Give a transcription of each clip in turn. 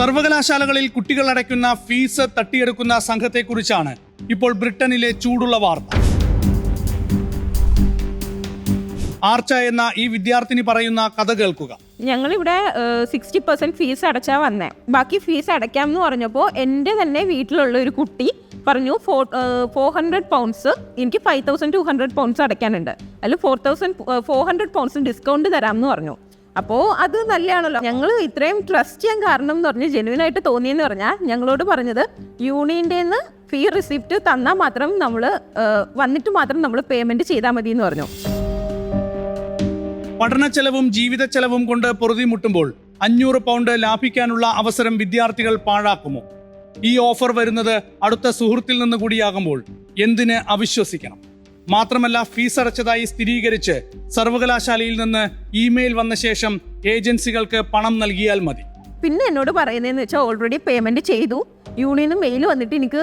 സർവകലാശാലകളിൽ കുട്ടികൾ അടയ്ക്കുന്ന ഫീസ് തട്ടിയെടുക്കുന്ന സംഘത്തെക്കുറിച്ചാണ് ഇപ്പോൾ ബ്രിട്ടനിലെ ചൂടുള്ള വാർത്ത. ആർച്ച എന്ന ഈ വിദ്യാർത്ഥിനി പറയുന്ന കഥ കേൾക്കുക. ഞങ്ങളിവിടെ സിക്സ്റ്റി പെർസെന്റ് ഫീസ് അടച്ചാ വന്നേ. ബാക്കി ഫീസ് അടയ്ക്കാം എന്ന് പറഞ്ഞപ്പോൾ എന്റെ തന്നെ വീട്ടിലുള്ള ഒരു കുട്ടി പറഞ്ഞു ഫോർ ഫോർ ഹൺഡ്രഡ് പൗണ്ട്സ് എനിക്ക് five thousand two hundred pounds അടയ്ക്കാനുണ്ട്. അതിൽ four thousand four hundred pounds discount തരാം എന്ന് പറഞ്ഞു. അപ്പോൾ അത് നല്ലതാണല്ലോ. ഞങ്ങൾ ഇത്രയും ട്രസ്റ്റ് ചെയ്യാൻ കാരണം എന്ന് പറഞ്ഞ് ജെനുവിനായിട്ട് തോന്നിയെന്ന് പറഞ്ഞാൽ ഞങ്ങളോട് പറഞ്ഞത് യൂണിയന്റെ നിന്ന് ഫീ റിസിപ്റ്റ് തന്നാൽ മാത്രം നമ്മൾ വന്നിട്ട് മാത്രം നമ്മൾ പേയ്മെന്റ് ചെയ്താൽ മതി എന്ന് പറഞ്ഞു. പഠന ചെലവും ജീവിത ചെലവും കൊണ്ട് പൊറുതിമുട്ടുമ്പോൾ അഞ്ഞൂറ് പൗണ്ട് ലാഭിക്കാനുള്ള അവസരം വിദ്യാർത്ഥികൾ പാഴാക്കുമോ? ഈ ഓഫർ വരുന്നത് അടുത്ത സുഹൃത്തിൽ നിന്ന് കൂടിയാകുമ്പോൾ എന്തിന് അവിശ്വസിക്കണം? മാത്രമല്ല ഫീസ് അടച്ചതായി സ്ഥിരീകരിച്ച് സർവകലാശാലയിൽ നിന്ന് ഇമെയിൽ വന്ന ശേഷം ഏജൻസികൾക്ക് പണം നൽകിയാൽ മതി. പിന്നെ എന്നോട് പറയുന്നതെന്ന് വെച്ചാൽ ഓൾറെഡി പേയ്മെന്റ് ചെയ്തു. യൂണിയന് മെയിൽ വന്നിട്ട് എനിക്ക്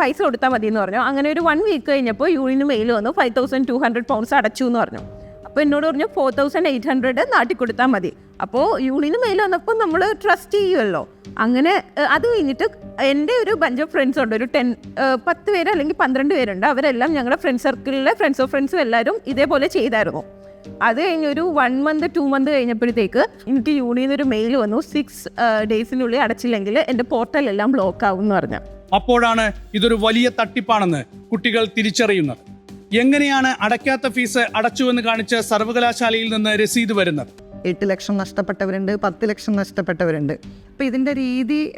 പൈസ കൊടുത്താൽ മതി എന്ന് പറഞ്ഞു. അങ്ങനെ ഒരു വൺ വീക്ക് കഴിഞ്ഞപ്പോൾ യൂണിയന് മെയിൽ വന്നു. Five thousand two hundred pounds അടച്ചു എന്ന് പറഞ്ഞു. അപ്പോൾ എന്നോട് പറഞ്ഞു ഫോർ തൗസൻഡ് എയ്റ്റ് ഹൺഡ്രഡ് നാട്ടിൽ കൊടുത്താൽ മതി. അപ്പോൾ യൂണിന് മെയിൽ വന്നപ്പോൾ നമ്മൾ ട്രസ്റ്റ് ചെയ്യുമല്ലോ അങ്ങനെ അത് കഴിഞ്ഞിട്ട് എന്റെ ഒരു ബഞ്ച് ഓഫ് ഫ്രണ്ട്സ് ഉണ്ട്. ഒരു ടെൻ പത്ത് പേര് അല്ലെങ്കിൽ പന്ത്രണ്ട് പേരുണ്ട്. അവരെല്ലാം ഞങ്ങളുടെ ഫ്രണ്ട് സർക്കിളിലെ ഫ്രണ്ട്സ് ഓഫ് ഫ്രണ്ട്സും എല്ലാവരും ഇതേപോലെ ചെയ്തായിരുന്നു. അത് കഴിഞ്ഞ് ഒരു വൺ മന്ത് ടു മന്ത് കഴിഞ്ഞപ്പോഴത്തേക്ക് എനിക്ക് യൂണിയൻ ഒരു മെയിൽ വന്നു. സിക്സ് ഡേയ്സിനുള്ളിൽ അടച്ചില്ലെങ്കിൽ എന്റെ പോർട്ടൽ എല്ലാം ബ്ലോക്ക് ആവും എന്ന് പറഞ്ഞു. അപ്പോഴാണ് ഇതൊരു വലിയ തട്ടിപ്പാണെന്ന് കുട്ടികൾ തിരിച്ചറിയുന്നത്. എങ്ങനെയാണ് അടയ്ക്കാത്ത ഫീസ് അടച്ചുവെന്ന് കാണിച്ച് സർവകലാശാലയിൽ നിന്ന് രസീത് വരുന്നത്? എട്ട് ലക്ഷം നഷ്ടപ്പെട്ടവരുണ്ട് പത്ത് ലക്ഷം നഷ്ടപ്പെട്ടവരുണ്ട്. അപ്പോൾ ഇതിന്റെ രീതി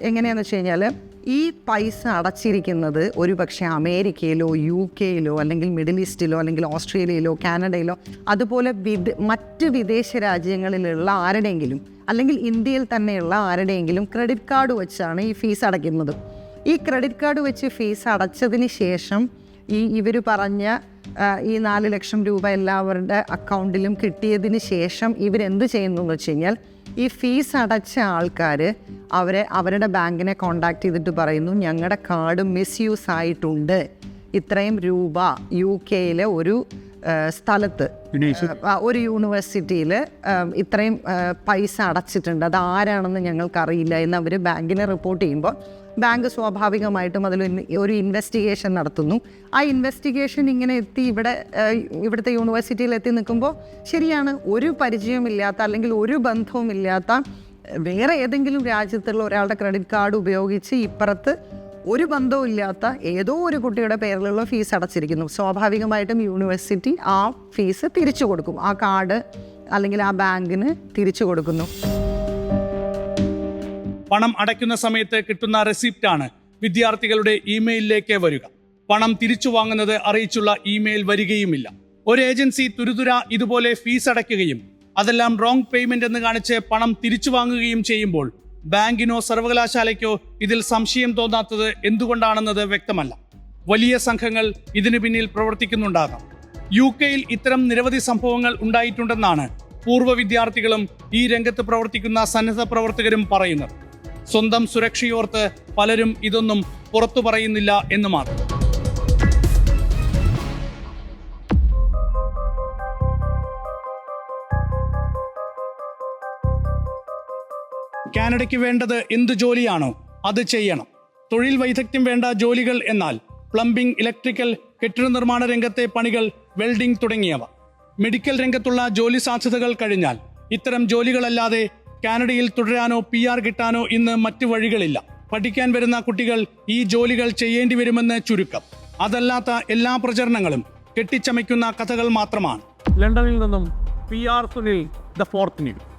എങ്ങനെയാണെന്ന് വെച്ച് കഴിഞ്ഞാൽ ഈ പൈസ അടച്ചിരിക്കുന്നത് ഒരു പക്ഷേ അമേരിക്കയിലോ യു കെയിലോ അല്ലെങ്കിൽ മിഡിൽ ഈസ്റ്റിലോ അല്ലെങ്കിൽ ഓസ്ട്രേലിയയിലോ കാനഡയിലോ അതുപോലെ വിദ മറ്റ് വിദേശ രാജ്യങ്ങളിലുള്ള ആരുടെയെങ്കിലും അല്ലെങ്കിൽ ഇന്ത്യയിൽ തന്നെയുള്ള ആരുടെയെങ്കിലും ക്രെഡിറ്റ് കാർഡ് വെച്ചാണ് ഈ ഫീസ് അടയ്ക്കുന്നത്. ഈ ക്രെഡിറ്റ് കാർഡ് വെച്ച് ഫീസ് അടച്ചതിന് ശേഷം ഈ ഇവർ പറഞ്ഞ ഈ നാല് ലക്ഷം രൂപ എല്ലാവരുടെ അക്കൗണ്ടിലും കിട്ടിയതിന് ശേഷം ഇവരെന്ത് ചെയ്യുന്നു എന്ന് വെച്ച് കഴിഞ്ഞാൽ ഈ ഫീസ് അടച്ച ആൾക്കാർ അവരെ അവരുടെ ബാങ്കിനെ കോണ്ടാക്ട് ചെയ്തിട്ട് പറയുന്നു ഞങ്ങളുടെ കാർഡ് മിസ്യൂസ് ആയിട്ടുണ്ട്. ഇത്രയും രൂപ യു കെയിലെ ഒരു സ്ഥലത്ത്. ഒരു യൂണിവേഴ്സിറ്റിയിൽ ഇത്രയും പൈസ അടച്ചിട്ടുണ്ട്. അത് ആരാണെന്ന് ഞങ്ങൾക്കറിയില്ല എന്ന് അവർ ബാങ്കിനെ റിപ്പോർട്ട് ചെയ്യുമ്പോൾ ബാങ്ക് സ്വാഭാവികമായിട്ടും അതിൽ ഒരു ഇൻവെസ്റ്റിഗേഷൻ നടത്തുന്നു. ആ ഇൻവെസ്റ്റിഗേഷൻ ഇങ്ങനെ എത്തി ഇവിടെ ഇവിടുത്തെ യൂണിവേഴ്സിറ്റിയിൽ എത്തി നിൽക്കുമ്പോൾ ശരിയാണ് ഒരു പരിചയമില്ലാത്ത അല്ലെങ്കിൽ ഒരു ബന്ധവുമില്ലാത്ത വേറെ ഏതെങ്കിലും രാജ്യത്തുള്ള ഒരാളുടെ ക്രെഡിറ്റ് കാർഡ് ഉപയോഗിച്ച് ഇപ്പുറത്ത് ഒരു ബന്ധവും ഇല്ലാത്ത ഏതോ ഒരു കുട്ടിയുടെ പേരിലുള്ള ഫീസ് അടച്ചിരിക്കുന്നു. സ്വാഭാവികമായിട്ടും യൂണിവേഴ്സിറ്റി ആ ഫീസ് തിരിച്ചു കൊടുക്കും. ആ കാർഡ് അല്ലെങ്കിൽ ആ ബാങ്കിന് തിരിച്ചു കൊടുക്കുന്നു. പണം അടയ്ക്കുന്ന സമയത്ത് കിട്ടുന്ന റെസിപ്റ്റ് ആണ് വിദ്യാർത്ഥികളുടെ ഇമെയിലിലേക്ക് വരിക. പണം തിരിച്ചു വാങ്ങുന്നത് അറിയിച്ചുള്ള ഇമെയിൽ വരികയുമില്ല. ഒരു ഏജൻസി തുരുതുര ഇതുപോലെ ഫീസ് അടയ്ക്കുകയും അതെല്ലാം റോങ് പേയ്മെന്റ് എന്ന് കാണിച്ച് പണം തിരിച്ചു വാങ്ങുകയും ചെയ്യുമ്പോൾ ബാങ്കിനോ സർവകലാശാലയ്ക്കോ ഇതിൽ സംശയം തോന്നാത്തത് എന്തുകൊണ്ടാണെന്നത് വ്യക്തമല്ല. വലിയ സംഘങ്ങൾ ഇതിനു പിന്നിൽ പ്രവർത്തിക്കുന്നുണ്ടാകാം. യു കെയിൽ ഇത്തരം നിരവധി സംഭവങ്ങൾ ഉണ്ടായിട്ടുണ്ടെന്നാണ് പൂർവ വിദ്യാർത്ഥികളും ഈ രംഗത്ത് പ്രവർത്തിക്കുന്ന സന്നദ്ധ പ്രവർത്തകരും പറയുന്നത്. സ്വന്തം സുരക്ഷയോർത്ത് പലരും ഇതൊന്നും പുറത്തു പറയുന്നില്ല എന്ന് മാത്രം. കാനഡയ്ക്ക് വേണ്ടത് എന്ത് ജോലിയാണോ അത് ചെയ്യണം. തൊഴിൽ വൈദഗ്ധ്യം വേണ്ട ജോലികൾ എന്നാൽ പ്ലംബിംഗ് ഇലക്ട്രിക്കൽ കെട്ടിട നിർമ്മാണ രംഗത്തെ പണികൾ വെൽഡിംഗ് തുടങ്ങിയവ. മെഡിക്കൽ രംഗത്തുള്ള ജോലി സാധ്യതകൾ കഴിഞ്ഞാൽ ഇത്തരം ജോലികളല്ലാതെ കാനഡയിൽ തുടരാനോ പി ആർ കിട്ടാനോ ഇന്ന് മറ്റു വഴികളില്ല. പഠിക്കാൻ വരുന്ന കുട്ടികൾ ഈ ജോലികൾ ചെയ്യേണ്ടി വരുമെന്ന് ചുരുക്കം. അതല്ലാത്ത എല്ലാ പ്രചരണങ്ങളും കെട്ടിച്ചമയ്ക്കുന്ന കഥകൾ മാത്രമാണ്. ലണ്ടനിൽ നിന്നും P R Sunil the fourth news.